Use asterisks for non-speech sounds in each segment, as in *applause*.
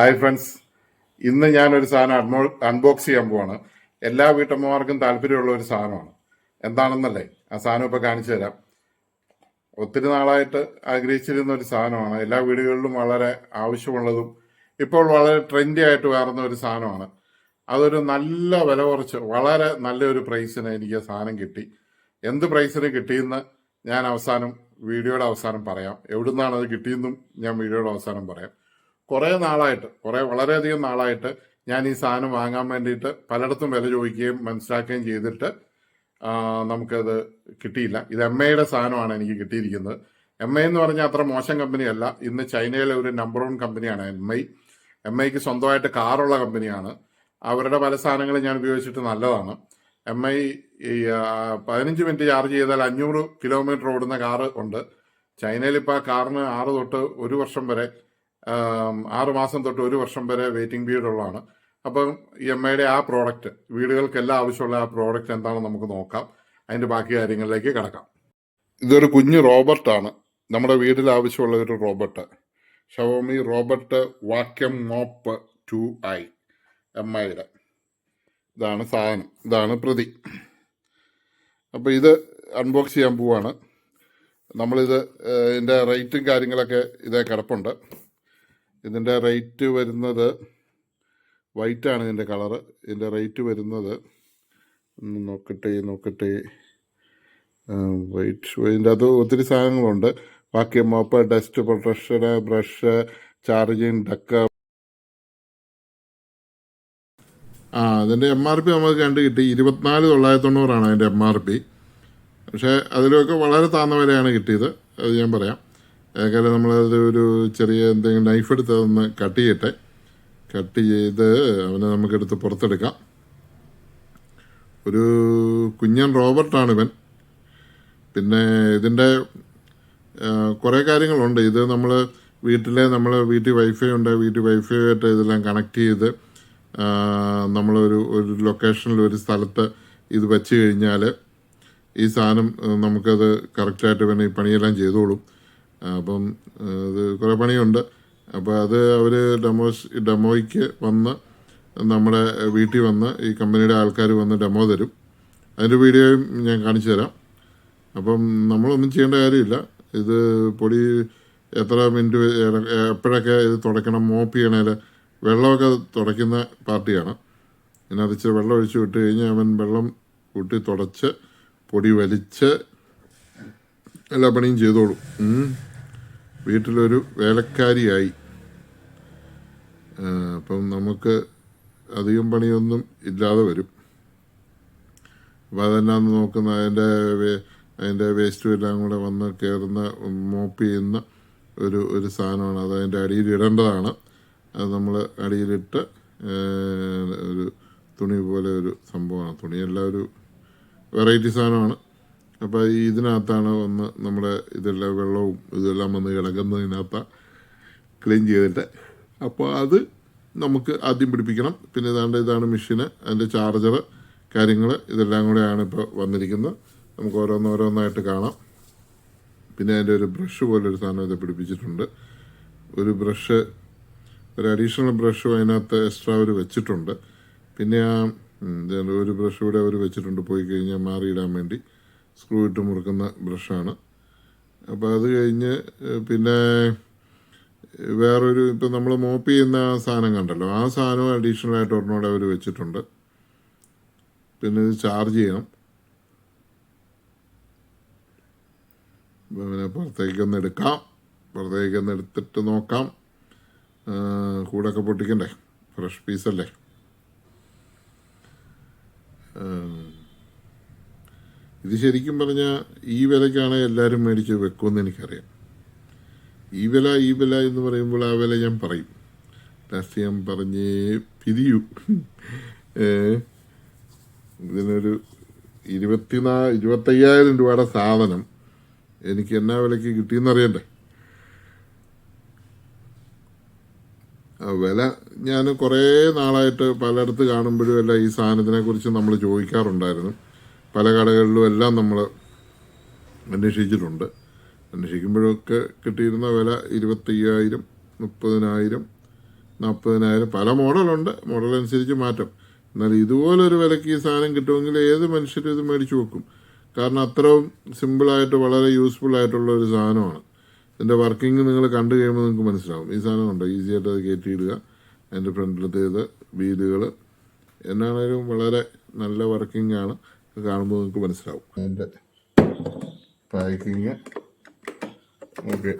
Hi friends ഇന്ന് ഞാനൊരു സാധനം അൺബോക്സ് ചെയ്യാൻ പോവാണ്. എല്ലാ വീട്ടമ്മമാർക്കും താല്പര്യമുള്ള ഒരു സാധനമാണ്. എന്താണെന്നല്ലേ? ആ സാധനം ഇപ്പൊ കാണിച്ചു തരാം. ഒത്തിരി നാളായിട്ട് ആഗ്രഹിച്ചിരുന്ന ഒരു സാധനമാണ്. എല്ലാ വീടുകളിലും വളരെ ആവശ്യമുള്ളതും ഇപ്പോൾ വളരെ ട്രെൻഡി ആയിട്ട് മാറുന്ന ഒരു സാധനമാണ്. അതൊരു നല്ല വില കുറച്ച് വളരെ നല്ലൊരു പ്രൈസിന് എനിക്ക് സാധനം കിട്ടി. എന്ത് പ്രൈസിന് കിട്ടിയെന്ന് ഞാൻ അവസാനം വീഡിയോയുടെ അവസാനം പറയാം. എവിടുന്നാണ് അത് കിട്ടിയെന്നും ഞാൻ വീഡിയോയുടെ അവസാനം പറയാം. കുറേ നാളായിട്ട് കുറേ വളരെയധികം നാളായിട്ട് ഞാൻ ഈ സാധനം വാങ്ങാൻ വേണ്ടിയിട്ട് പലയിടത്തും വില ചോദിക്കുകയും മനസ്സിലാക്കുകയും ചെയ്തിട്ട് നമുക്കത് കിട്ടിയില്ല. ഇത് എം ഐയുടെ സാധനമാണ് എനിക്ക് കിട്ടിയിരിക്കുന്നത്. എം ഐ എന്ന് പറഞ്ഞാൽ അത്ര മോശം കമ്പനിയല്ല ഇന്ന് ചൈനയിലെ ഒരു നമ്പർ വൺ കമ്പനിയാണ് എം ഐ എം ഐക്ക് സ്വന്തമായിട്ട് കാറുള്ള കമ്പനിയാണ് അവരുടെ പല സാധനങ്ങളും ഞാൻ ഉപയോഗിച്ചിട്ട് നല്ലതാണ്. എം ഐ പതിനഞ്ച് മിനിറ്റ് ചാർജ് ചെയ്താൽ അഞ്ഞൂറ് കിലോമീറ്റർ ഓടുന്ന കാറ് ഉണ്ട്. ചൈനയിൽ ഇപ്പോൾ ആ കാറിന് ആറ് തൊട്ട് ഒരു വർഷം വരെ ആം, ആറ് തൊട്ട് ഒരു വർഷം വരെ വെയിറ്റിംഗ് പീരീഡ് ഉള്ളതാണ്. അപ്പം ഈ എം ഐയുടെ ആ പ്രോഡക്റ്റ് വീടുകൾക്കെല്ലാം ആവശ്യമുള്ള ആ പ്രോഡക്റ്റ് എന്താണെന്ന് നമുക്ക് നോക്കാം. അതിന്റെ ബാക്കി കാര്യങ്ങളിലേക്ക് കിടക്കാം. ഇതൊരു കുഞ്ഞു റോബർട്ടാണ് നമ്മുടെ വീട്ടിൽ ആവശ്യമുള്ള ഒരു robot. Xiaomi robot vacuum mop two I M ഐയുടെ ഇതാണ് സാധനം. ഇതാണ് പ്രതി. അപ്പോൾ ഇത് അൺബോക്സ് ചെയ്യാൻ പോവാണ്. നമ്മളിത് ഇതിന്റെ റേറ്റും കാര്യങ്ങളൊക്കെ ഇതേ കിടപ്പുണ്ട്. ഇതിന്റെ റേറ്റ് വരുന്നത് വൈറ്റാണ് ഇതിന്റെ കളറ്. ഇതിന്റെ റേറ്റ് വരുന്നത് നോക്കട്ടെ നോക്കട്ടെ. വൈറ്റ് ഇതിന്റെ അത് ഒത്തിരി സാധനങ്ങളുണ്ട്. ബാക്കി mop dust protection brush charging dock ആ അതിന്റെ എം ആർ പി നമുക്ക് കണ്ട് കിട്ടി. ഇരുപത്തിനാല് തൊള്ളായിരത്തി തൊണ്ണൂറാണ് അതിന്റെ എം ആർ പി പക്ഷേ അതിലൊക്കെ വളരെ താഴ്ന്ന വിലയാണ് കിട്ടിയത്. അത് ഞാൻ പറയാം. ഏതായാലും നമ്മളത് ഒരു ചെറിയ എന്തെങ്കിലും നൈഫ് എടുത്ത് അതൊന്ന് കട്ട് ചെയ്യട്ടെ. കട്ട് ചെയ്ത് അവനെ നമുക്കെടുത്ത് പുറത്തെടുക്കാം. ഒരു കുഞ്ഞൻ റോബർട്ടാണ് ഇവൻ. പിന്നെ ഇതിന്റെ കുറേ കാര്യങ്ങളുണ്ട്. ഇത് നമ്മൾ വീട്ടിലെ നമ്മൾ വീട്ടിൽ വൈഫൈ ഉണ്ട്. വീട്ടിൽ വൈഫൈ ആയിട്ട് ഇതെല്ലാം കണക്ട് ചെയ്ത് നമ്മളൊരു ഒരു ലൊക്കേഷനിൽ ഒരു സ്ഥലത്ത് ഇത് വെച്ച് കഴിഞ്ഞാൽ ഈ സാധനം നമുക്കത് കറക്റ്റായിട്ട് വേണം ഈ പണിയെല്ലാം ചെയ്തോളും. അപ്പം അത് കുറേ പണിയുണ്ട്. അപ്പോൾ അത് അവർ ഡെമോസ് ഡെമോയ്ക്ക് വന്ന് നമ്മുടെ വീട്ടിൽ വന്ന് ഈ കമ്പനിയുടെ ആൾക്കാർ വന്ന് ഡെമോ തരും. അതിന്റെ വീഡിയോയും ഞാൻ കാണിച്ചു തരാം. അപ്പം നമ്മളൊന്നും ചെയ്യേണ്ട കാര്യമില്ല. ഇത് പൊടി എത്ര മിനിറ്റ് എപ്പോഴൊക്കെ ഇത് തുടയ്ക്കണം മോപ്പ് ചെയ്യണേൽ വെള്ളമൊക്കെ തുടയ്ക്കുന്ന പാർട്ടിയാണ്. ഇതിനകത്ത് ഇച്ചിരി വെള്ളം ഒഴിച്ച് വിട്ട് കഴിഞ്ഞാൽ അവൻ വെള്ളം കൂട്ടി തുടച്ച് പൊടി വലിച്ച് എല്ലാ പണിയും ചെയ്തോളും. വീട്ടിലൊരു വേലക്കാരിയായി. അപ്പം നമുക്ക് അധികം പണിയൊന്നും ഇല്ലാതെ വരും. അപ്പോൾ അതെല്ലാം നോക്കുന്ന അതിന്റെ അതിന്റെ വേസ്റ്റും എല്ലാം കൂടെ വന്ന് കയറുന്ന മോപ്പ് ചെയ്യുന്ന ഒരു ഒരു സാധനമാണ്. അത് അതിന്റെ അടിയിൽ ഇടേണ്ടതാണ്. അത് നമ്മൾ അടിയിലിട്ട് ഒരു തുണി പോലെ ഒരു സംഭവമാണ്. തുണിയല്ല ഒരു വെറൈറ്റി സാധനമാണ്. അപ്പോൾ ഇതിനകത്താണ് വന്ന് നമ്മുടെ ഇതെല്ലാം വെള്ളവും ഇതെല്ലാം വന്ന് കിടക്കുന്നതിനകത്ത് ക്ലീൻ ചെയ്തിട്ട് അപ്പോൾ അത് നമുക്ക് ആദ്യം പിടിപ്പിക്കണം. പിന്നെ ഇതാണ്ട് ഇതാണ് മെഷീന് അതിന്റെ ചാർജർ കാര്യങ്ങൾ ഇതെല്ലാം കൂടെയാണ് ഇപ്പോൾ വന്നിരിക്കുന്നത്. നമുക്ക് ഓരോന്നോരോന്നായിട്ട് കാണാം. പിന്നെ അതിന്റെ ഒരു ബ്രഷ് പോലൊരു സാധനം ഇത് പിടിപ്പിച്ചിട്ടുണ്ട്. ഒരു ബ്രഷ് ഒരു അഡീഷണൽ ബ്രഷും അതിനകത്ത് എക്സ്ട്രാ ഒരു വെച്ചിട്ടുണ്ട്. പിന്നെ ആ ഒരു ബ്രഷ് കൂടെ അവർ വെച്ചിട്ടുണ്ട് പോയി കഴിഞ്ഞാൽ മാറിയിടാൻ വേണ്ടി. സ്ക്രൂ ഇട്ട് മുറുക്കുന്ന ബ്രഷാണ്. അപ്പോൾ അത് കഴിഞ്ഞ് പിന്നെ വേറൊരു ഇപ്പം നമ്മൾ മോപ്പ് ചെയ്യുന്ന ആ സാധനം കണ്ടല്ലോ. ആ സാധനം അഡീഷണൽ ആയിട്ട് ഒരെണ്ണോടെ അവർ വെച്ചിട്ടുണ്ട്. പിന്നെ ഇത് ചാർജ് ചെയ്യണം. പിന്നെ പുറത്തേക്കൊന്ന് എടുക്കാം. പുറത്തേക്കൊന്ന് എടുത്തിട്ട് നോക്കാം. കൂടൊക്കെ പൊട്ടിക്കണ്ടേ? ഫ്രഷ് പീസല്ലേ? ഇത് ശരിക്കും പറഞ്ഞാൽ ഈ വിലയ്ക്കാണ് എല്ലാവരും മേടിച്ച് വെക്കുമെന്ന് എനിക്കറിയാം. ഈ വില ഈ വില എന്ന് പറയുമ്പോൾ ആ വില ഞാൻ പറയും. ലാസ്റ്റ് ഞാൻ പറഞ്ഞേ പിരിയൂ. ഇതിനൊരു ഇരുപത്തിനാ ഇരുപത്തയ്യായിരം രൂപയുടെ സാധനം എനിക്ക് എന്നാ വിലയ്ക്ക് കിട്ടിയെന്നറിയണ്ടേ ആ വില ഞാൻ കുറേ നാളായിട്ട് പലയിടത്ത് കാണുമ്പോഴും എല്ലാം ഈ സാധനത്തിനെ കുറിച്ച് നമ്മൾ ചോദിക്കാറുണ്ടായിരുന്നു. പല കടകളിലും എല്ലാം നമ്മൾ അന്വേഷിച്ചിട്ടുണ്ട്. അന്വേഷിക്കുമ്പോഴൊക്കെ കിട്ടിയിരുന്ന വില ഇരുപത്തയ്യായിരം മുപ്പതിനായിരം നാൽപ്പതിനായിരം പല മോഡലുണ്ട്. മോഡൽ അനുസരിച്ച് മാറ്റം. എന്നാൽ ഇതുപോലൊരു വിലക്ക് ഈ സാധനം കിട്ടുമെങ്കിൽ ഏത് മനുഷ്യരും ഇത് മേടിച്ചു വെക്കും? കാരണം അത്രയും സിമ്പിളായിട്ട് വളരെ യൂസ്ഫുൾ ആയിട്ടുള്ള ഒരു സാധനമാണ്. ഇതിന്റെ വർക്കിംഗ് നിങ്ങൾ കണ്ടു കഴിയുമ്പോൾ നിങ്ങൾക്ക് മനസ്സിലാവും. ഈ സാധനം ഉണ്ട്? ഈസിയായിട്ട് അത് കയറ്റിയിടുക. അതിന്റെ ഫ്രണ്ടിലത്തേത് വീലുകൾ എന്നാണേലും വളരെ നല്ല വർക്കിംഗ് ആണ്. ഇത് കാണുമ്പോൾ നിങ്ങൾക്ക് മനസ്സിലാവും. അതിന്റെ പാക്കിങ്. ഓക്കെ.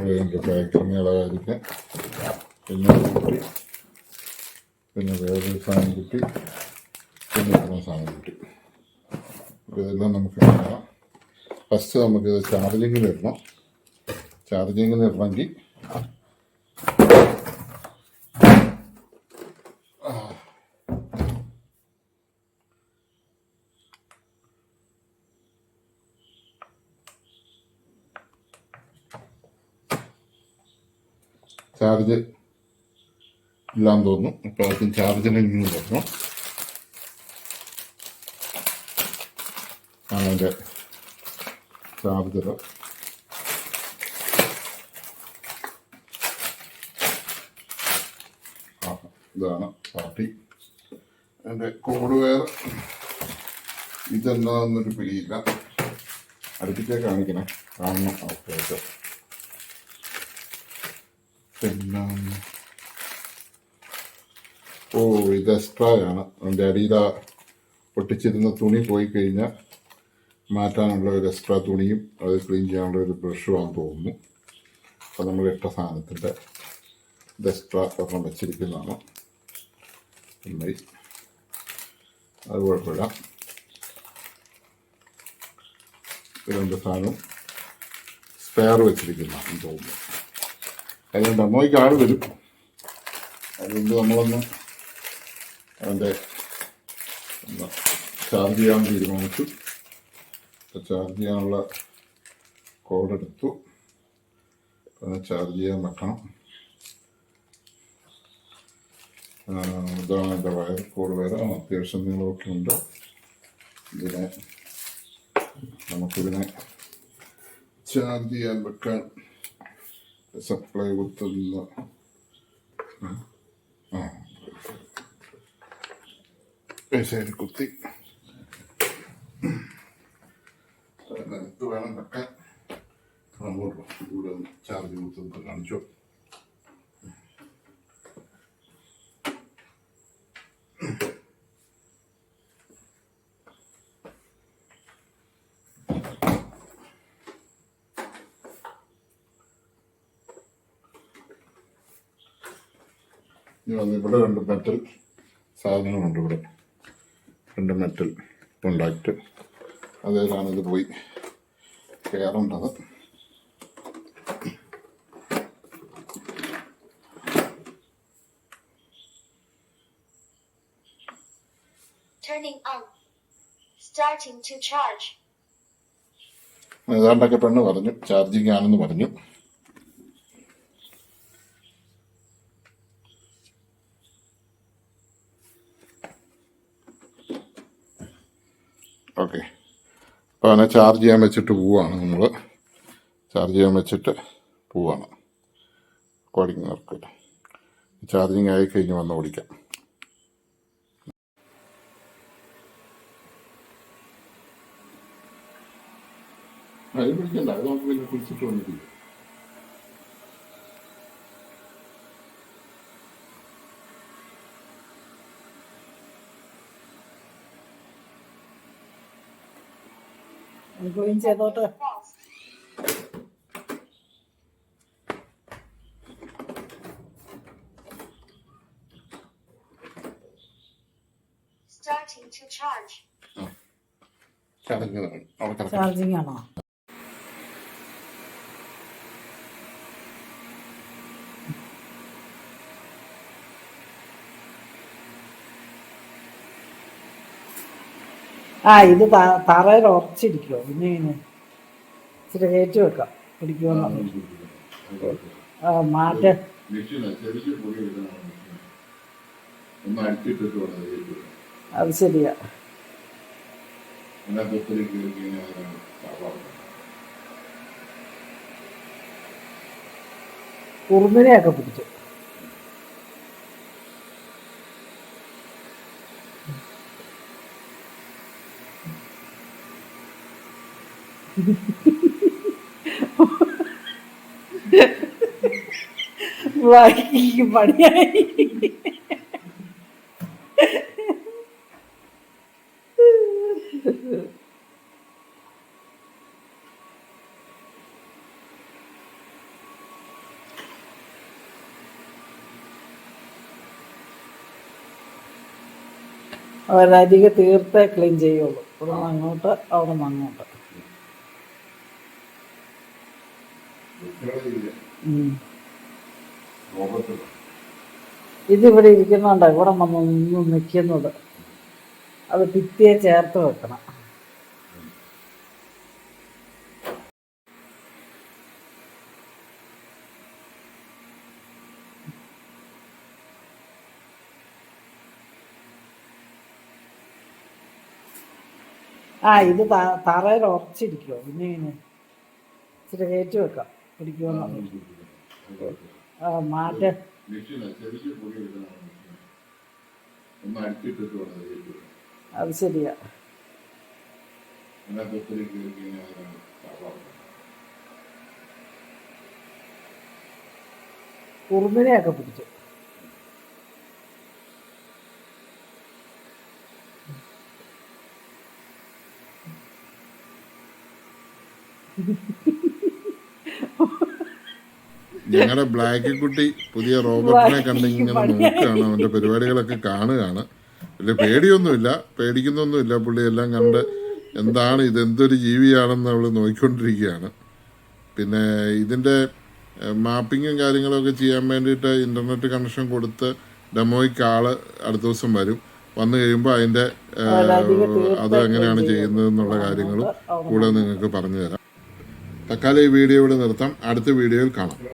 അതിന്റെ പാക്കിങ് അളവായിരിക്കാം. പിന്നെ കുട്ടി പിന്നെ വേറൊരു സാധനം കുട്ടി പിന്നെ ഇത്രയും സാധനം കുട്ടി അപ്പോൾ ഇതെല്ലാം നമുക്ക് കാണാം. ഫസ്റ്റ് നമുക്കിത് ചാർജിങ്ങിൽ ഇടണം. ചാർജിങ്ങിൽ ഇടണമെങ്കിൽ ചാർജ് ഇല്ലാന്ന് തോന്നുന്നു. അപ്പോൾ ആദ്യം ചാർജിനെ ഇങ്ങനെ തോന്നുന്നു അതിന്റെ ചാർജർ ഇതാണ് പാർട്ടി. എന്റെ കോഡ് വെയർ ഇതെന്താണെന്നൊരു പിടിയില്ല. അടുപ്പിച്ചേ കാണിക്കണേ. കാണണം. Okay okay. പിന്നെ ഓ ഇത് എക്സ്ട്രാ ആണ് അതിന്റെ അടിയിൽ പൊട്ടിച്ചിരുന്ന തുണി പോയി കഴിഞ്ഞാൽ മാറ്റാനുള്ള ഒരു എക്സ്ട്രാ തുണിയും അത് ക്ലീൻ ചെയ്യാനുള്ള ഒരു ബ്രഷുമാണെന്ന് തോന്നുന്നു. അപ്പം നമ്മൾ ഇട്ട സാധനത്തിന്റെ ഇത് എക്സ്ട്രാ ഒരെണ്ണം വെച്ചിരിക്കുന്നതാണ്. പിന്നെ അത് കുഴപ്പമില്ല. രണ്ട് സാധനം സ്പെയർ വെച്ചിരിക്കുന്നതാണെന്ന് തോന്നുന്നു. അതിന് ഡെമോയ്ക്ക് ആൾ വരും. അതുകൊണ്ട് നമ്മളൊന്ന് അതിന്റെ ഒന്ന് ചാർജ് ചെയ്യാൻ തീരുമാനിച്ചു. ചാർജ് ചെയ്യാനുള്ള കോഡ് എടുത്തു. ഒന്ന് ചാർജ് ചെയ്യാൻ വെക്കണം. ഇതാണ് എന്റെ വയർ കോഡ് വരെ അത്യാവശ്യം നീളമൊക്കെ ഉണ്ട്. ഇതിനെ നമുക്കിതിനെ ചാർജ് ചെയ്യാൻ വെക്കാൻ സപ്ലൈ കുത്തുന്ന ആ. സൈഡിൽ കുത്തി. വേണം വെക്കാൻ. അങ്ങോട്ട് ഇവിടെ ചാർജ് കുത്തുന്നത് കാണിച്ചു. ഇനി വന്ന് ഇവിടെ രണ്ട് മെറ്റൽ സാധനങ്ങളുണ്ട് ഇവിടെ. രണ്ട് മെറ്റൽ കോണ്ടാക്റ്റ് അതേതാണ് ഇത് പോയി കയറേണ്ടത്. ഏതാണ്ടൊക്കെ പെണ്ണ് പറഞ്ഞു. ചാർജിങ് ആണെന്ന് പറഞ്ഞു ഓക്കെ അപ്പോൾ അതിനെ ചാർജ് ചെയ്യാൻ വെച്ചിട്ട് പോവുകയാണ് നമ്മൾ ചാർജ് ചെയ്യാൻ വെച്ചിട്ട് പോവുകയാണ് റെക്കോർഡിങ് വർക്ക് ചാർജിങ് ആയി കഴിഞ്ഞ് വന്ന് ഓടിക്കാം. അതിൽ പിടിക്കണ്ട. അത് നമുക്ക് പിന്നെ കുളിച്ചിട്ട് വന്നിട്ട് അനുഭവം ചെയ്തോട്ടെ. ചാർജിങ് ആണോ? ആ ഇത് തറയിൽ ഉറച്ചിരിക്കുമോ പിന്നെ ഇച്ചിരി കയറ്റി വെക്കാം. പിടിക്കുമെന്ന് മാറ്റ അത് ശരിയാ. കുറുമിനെയൊക്കെ എടുക്കുന്ന മെഷീൻ ഒന്ന് അടിച്ചിട്ടിട്ട് വേണം അത് കയറ്റി അത് ശരിയാ അതിനകത്ത് ഒത്തിരി കയറി കഴിഞ്ഞാൽ അതിനാണ് സാധാരണ കുറുന്നിനെയൊക്കെ പിടിച്ചു വൈകിക്ക് പണിയായി. അവരധികം തീർത്തേ ക്ലീൻ ചെയ്യുള്ളൂ. അവിടെ നിന്ന് അങ്ങോട്ട് അവിടെ നിന്ന് അങ്ങോട്ട്. ഇതിവിടെ ഇരിക്കുന്നുണ്ട്? ഇവിടെ വന്ന് നിന്ന് നിൽക്കുന്നത്. അത് ഭിത്തിയെ ചേർത്ത് വെക്കണം. ആ ഇത് തറയിൽ ഉറച്ചിരിക്കുമോ പിന്നെ ഇങ്ങനെ ഇച്ചിരി കയറ്റി വെക്കാം. പിടിക്കുമെന്ന് മാറ്റ. അത് ശരിയാ. കുറുമിനെയൊക്കെ പിടിച്ചു Thank *laughs* കഴിഞ്ഞാൽ ഞങ്ങളുടെ ബ്ലാക്ക് കുട്ടി പുതിയ റോബോട്ടിനെ കണ്ട് ഇങ്ങനെ നോക്കുകയാണ്. അവന്റെ പരിപാടികളൊക്കെ കാണുകയാണ്. വലിയ പേടിയൊന്നുമില്ല. പേടിക്കുന്നൊന്നുമില്ല. പുള്ളി എല്ലാം കണ്ട് എന്താണ് ഇത്? എന്തൊരു ജീവിയാണെന്ന് അവൾ നോക്കിക്കൊണ്ടിരിക്കുകയാണ് പിന്നെ ഇതിന്റെ മാപ്പിങ്ങും കാര്യങ്ങളൊക്കെ ചെയ്യാൻ വേണ്ടിയിട്ട് ഇന്റർനെറ്റ് കണക്ഷൻ കൊടുത്ത് ഡെമോയ്ക്ക് ആൾ അടുത്ത ദിവസം വരും. വന്നു കഴിയുമ്പോൾ അതിന്റെ അത് എങ്ങനെയാണ് ചെയ്യുന്നത്? എന്നുള്ള കാര്യങ്ങളും കൂടെ നിങ്ങൾക്ക് പറഞ്ഞു തരാം തക്കാലം ഈ വീഡിയോ ഇവിടെ നിർത്താം. അടുത്ത വീഡിയോയിൽ കാണാം.